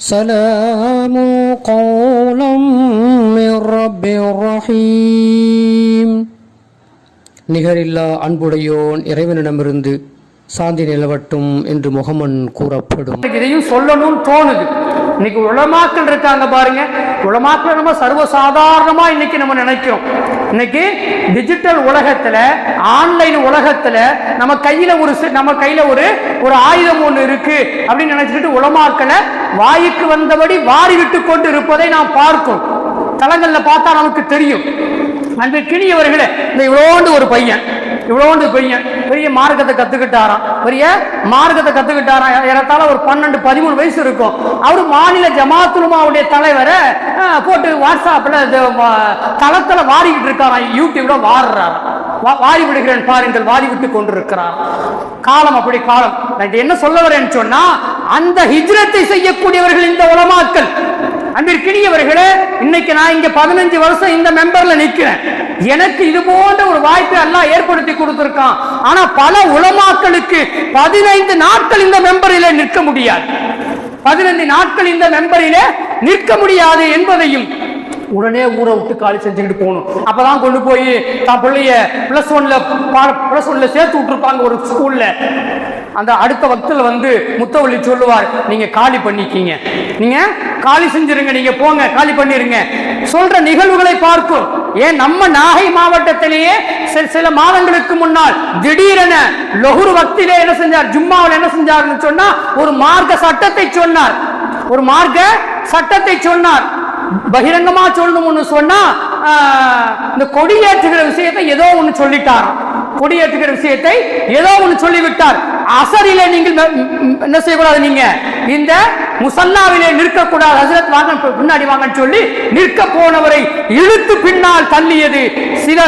سلام قولا من رب رحيم நிகரில்லா அன்புடையோன் இறைவனிடமிருந்து சாந்தி நிலவட்டும் என்று முகமன் கூறப்படும். இதையும் சொல்லணும் தோணுது. இன்னைக்கு உலமாக்கள் இருக்காங்க பாருங்க. உலமாக்கள் நம்ம சர்வசாதாரணமா இன்னைக்கு நம்ம நினைக்கிறோம். இன்னைக்கு டிஜிட்டல் உலகத்துல ஆன்லைன் உலகத்துல நம்ம கையில ஒரு நம்ம கையில ஒரு ஒரு ஆயுதம் ஒண்ணு இருக்கு அப்படின்னு நினைச்சுக்கிட்டு உலமாக்களை வாய்க்கு வந்தபடி வாரி விட்டு கொண்டு இருப்பதை நாம் பார்க்கும் தளங்கள்ல பார்த்தா நமக்கு தெரியும். அன்பு கிணியவர்களே இந்த இவ்வளோண்டு ஒரு பையன் இவ்வளோண்டு பையன் பெரிய மார்க்கத்தை கத்துக்கிட்டாராம். பெரிய மார்க்கத்தை கத்துக்கிட்டாராம். ஏறத்தாழ ஒரு பன்னெண்டு பதிமூணு வயசு இருக்கும். அவர் மாநில ஜமாத்துலுமாவுடைய தலைவரை போட்டு வாட்ஸ்அப்ல தளத்துல வாரிக்கிட்டு இருக்காராம். யூடியூப்ல வாடுறாரு வா- வாரி விடுகிறேன் பாருங்கள் வாரி விட்டு கொண்டிருக்கிறார். காலம் அப்படி காலம். என்ன சொல்ல வரேன்னு சொன்னா அந்த ஹிஜ்ரத்தை செய்யக்கூடியவர்கள் இந்த உலமாக்கள். அன்பிற்கினியவர்களே இன்னைக்கு நான் இங்க பதினஞ்சு வருஷம் இந்த மெம்பர்ல நிக்கிறேன். எனக்கு இது போன்ற ஒரு வாய்ப்பை எல்லாம் ஏற்படுத்தி கொடுத்திருக்கான். ஆனா பல உலமாக்களுக்கு பதினைந்து நாட்கள் இந்த மெம்பரில நிற்க முடியாது. பதினைந்து நாட்கள் இந்த மெம்பரில நிற்க முடியாது என்பதையும் உடனே ஊரை விட்டு காலி செஞ்சுக்கிட்டு போகணும். அப்பதான் கொண்டு போய் தான் பிள்ளைய பிளஸ் ஒன்ல பிளஸ் ஒன்ல சேர்த்து விட்டுருப்பாங்க ஒரு ஸ்கூல்ல அந்த அடுத்த வக்தில் வந்து முத்தவள்ளி சொல்லுவார் நீங்க காலி பண்ணிக்கீங்க. நீங்க காலி செஞ்சிருங்க நீங்க போங்க காலி பண்ணிருங்க. சொல்ற நிகழ்வுகளை பார்க்கும். ஏன் நம்ம நாகை மாவட்டத்திலேயே சில சில மாதங்களுக்கு முன்னால் திடீரென லொஹுர் வக்திலே என்ன செஞ்சார்? ஜும்மாவில் என்ன செஞ்சார்னு சொன்னா ஒரு மார்க்க சட்டத்தை சொன்னார். ஒரு மார்க்க சட்டத்தை சொன்னார். பகிரங்கமா சொல்லணும்னு சொன்னா இந்த கொடியேற்றுகிற விஷயத்தை ஏதோ ஒண்ணு சொல்லிட்டாராம். கொடியேற்றுகிற விஷயத்தை ஏதோ ஒண்ணு சொல்லிவிட்டார். அசரிலே நீங்கள் என்ன செய்யக்கூடாது நீங்க? இந்த முசல்லாவிலே நிற்கக்கூடாது. ஹசரத் வாங்க பின்னாடி வாங்கன்னு சொல்லி நிற்க போனவரை இழுத்து பின்னால் தள்ளியது. சில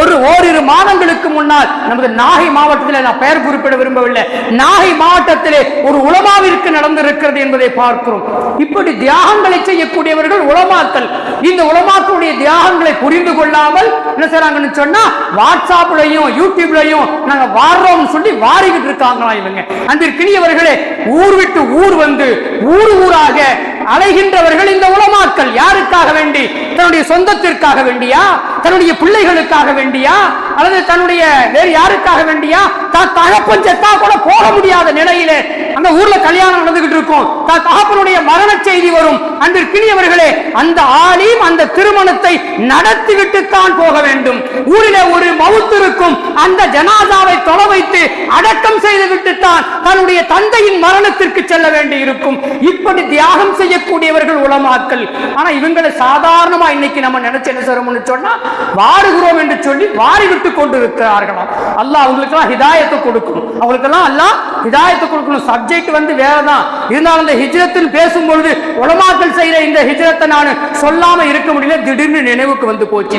ஒரு ஓரிரு மாதங்களுக்கு முன்னால் நமது நாகை மாவட்டத்தில் நான் பெயர் குறிப்பிட விரும்பவில்லை. நாகை மாவட்டத்திலே ஒரு உலமாவிற்கு நடந்திருக்கிறது என்பதை பார்க்கிறோம். இப்படி தியாகங்களை செய்யக்கூடியவர்கள் உலமாக்கள். இந்த உலமாக்களுடைய தியாகங்களை புரிந்து கொள்ளாமல் என்ன செய்யறாங்கன்னு சொன்னா வாட்ஸ்அப்லயும் யூடியூப்லயும் நாங்க வாடுறோம்னு சொல்லி வாரிக்கிட்டு இருக்காங்களா இவங்க? அன்பிற்கினியவர்களே ஊர் விட்டு ஊர் வந்து ஊர் ஊராக அலைகின்றவர்கள் இந்த உலமாக்கள். யாருக்காக வேண்டி? தன்னுடைய சொந்தத்திற்காக வேண்டியா? தன்னுடைய பிள்ளைகளுக்காக வேண்டியா? அல்லது தன்னுடைய வேறு யாருக்காக வேண்டியா? தான் தகப்பன் செத்தா கூட போக முடியாத நிலையிலே அந்த ஊர்ல கல்யாணம் நடந்துகிட்டு இருக்கும். தான் தகப்பனுடைய மரண செய்தி வரும். அன்பிற்கினியவர்களே அந்த ஆலீம் அந்த திருமணத்தை நடத்திவிட்டு தான் போக வேண்டும். ஊரிலே ஒரு மவுத்து இருக்கும். அந்த ஜனாதாவை தொலை வைத்து அடக்கம் செய்து விட்டுத்தான் தன்னுடைய தந்தையின் மரணத்திற்கு செல்ல வேண்டி இருக்கும் இப்படி தியாகம் செய்யக்கூடியவர்கள் உலமாக்கள். ஆனா இவங்களை சாதாரணமா இன்னைக்கு நம்ம நினைச்சு என்ன செய்றோம்னு சொன்னா வாடுகிறோம் என்று சொல்லி வாரி விட்டு கொண்டு இருக்கிறார்களாம் அல்லாஹ் அவங்களுக்கெல்லாம் ஹிதாயத்தை கொடுக்கணும் அவங்களுக்கெல்லாம் அல்லாஹ் ஹிதாயத்தை கொடுக்கணும். சப்ஜெக்ட் வந்து வேறதான். இருந்தாலும் இந்த ஹிஜ்ரத்தில் பேசும்பொழுது உலமாக்கள் செய்யற இந்த ஹிஜ்ரத்தை நான் சொல்லாம இருக்க முடியல. திடீர்னு நினைவுக்கு வந்து போச்சு.